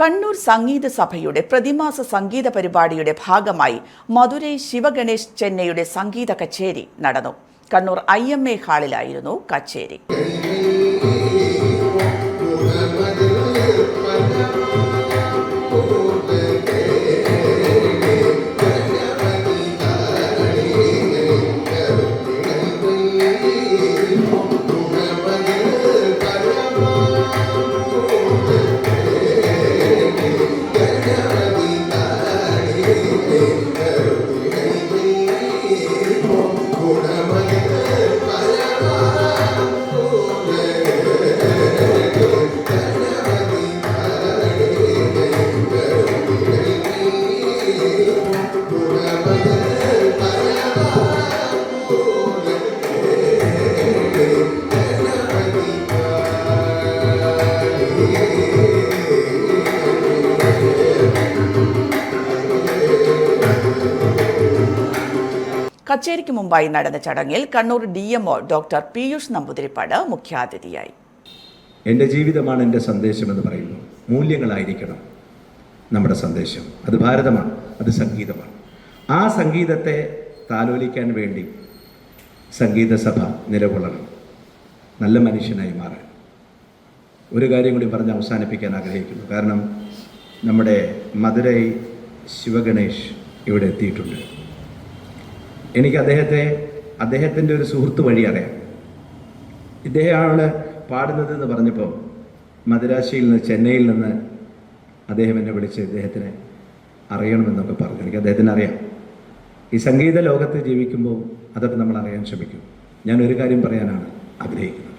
കണ്ണൂർ സംഗീത സഭയുടെ പ്രതിമാസ സംഗീത പരിപാടിയുടെ ഭാഗമായി മധുരൈ ശിവഗണേഷ് ചെന്നൈയുടെ സംഗീത കച്ചേരി നടന്നു. കണ്ണൂർ ഐ എം എ ഹാളിലായിരുന്നു കച്ചേരി. കച്ചേരിക്ക് മുമ്പായി നടന്ന ചടങ്ങിൽ Kannur D MO doctor Piyush Namboothiripad മുഖ്യാതിഥിയായി. എന്റെ ജീവിതമാണ് എന്റെ സന്ദേശമെന്ന് പറയുന്നു. മൂല്യങ്ങളായിരിക്കണം നമ്മുടെ സന്ദേശം. അത് ഭാരതമാണ് അത് സംഗീതമാണ്. ആ സംഗീതത്തെ താലോലിക്കാൻ വേണ്ടി സംഗീത സഭ നിലകൊള്ളണം. നല്ല മനുഷ്യനായി മാറാൻ. ഒരു കാര്യം കൂടി പറഞ്ഞ് അവസാനിപ്പിക്കാൻ ആഗ്രഹിക്കുന്നു. കാരണം നമ്മുടെ മധുരൈ ശിവഗണേഷ് ഇവിടെ എത്തിയിട്ടുണ്ട്. എനിക്ക് അദ്ദേഹത്തെ അദ്ദേഹത്തിന്റെ ഒരു സുഹൃത്ത് വഴി അറിയാം. ഇദ്ദേഹമാണ് പാടുന്നത് എന്ന് പറഞ്ഞപ്പോൾ മദ്രാശിയിൽ നിന്ന് ചെന്നൈയിൽ നിന്ന് അദ്ദേഹം എന്നെ വിളിച്ച് ഇദ്ദേഹത്തിനെ അറിയണമെന്നൊക്കെ പറഞ്ഞു. എനിക്ക് അദ്ദേഹത്തിന് അറിയാം. ഈ സംഗീത ലോകത്ത് ജീവിക്കുമ്പോൾ അതൊക്കെ നമ്മൾ അറിയാൻ ശ്രമിക്കും. ഞാൻ ഒരു കാര്യം പറയാനാണ് ആഗ്രഹിക്കുന്നത്.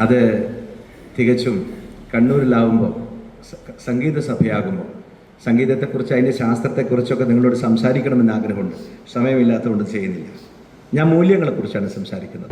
അത് തികച്ചും കണ്ണൂരിലാവുമ്പോൾ സംഗീത സഭയാകുമ്പോൾ സംഗീതത്തെക്കുറിച്ച് അതിന്റെ ശാസ്ത്രത്തെക്കുറിച്ചൊക്കെ നിങ്ങളോട് സംസാരിക്കണമെന്ന് ആഗ്രഹമുണ്ട്. സമയമില്ലാത്തതുകൊണ്ട് ചെയ്യുന്നില്ല. ഞാൻ മൂല്യങ്ങളെക്കുറിച്ചാണ് സംസാരിക്കുന്നത്.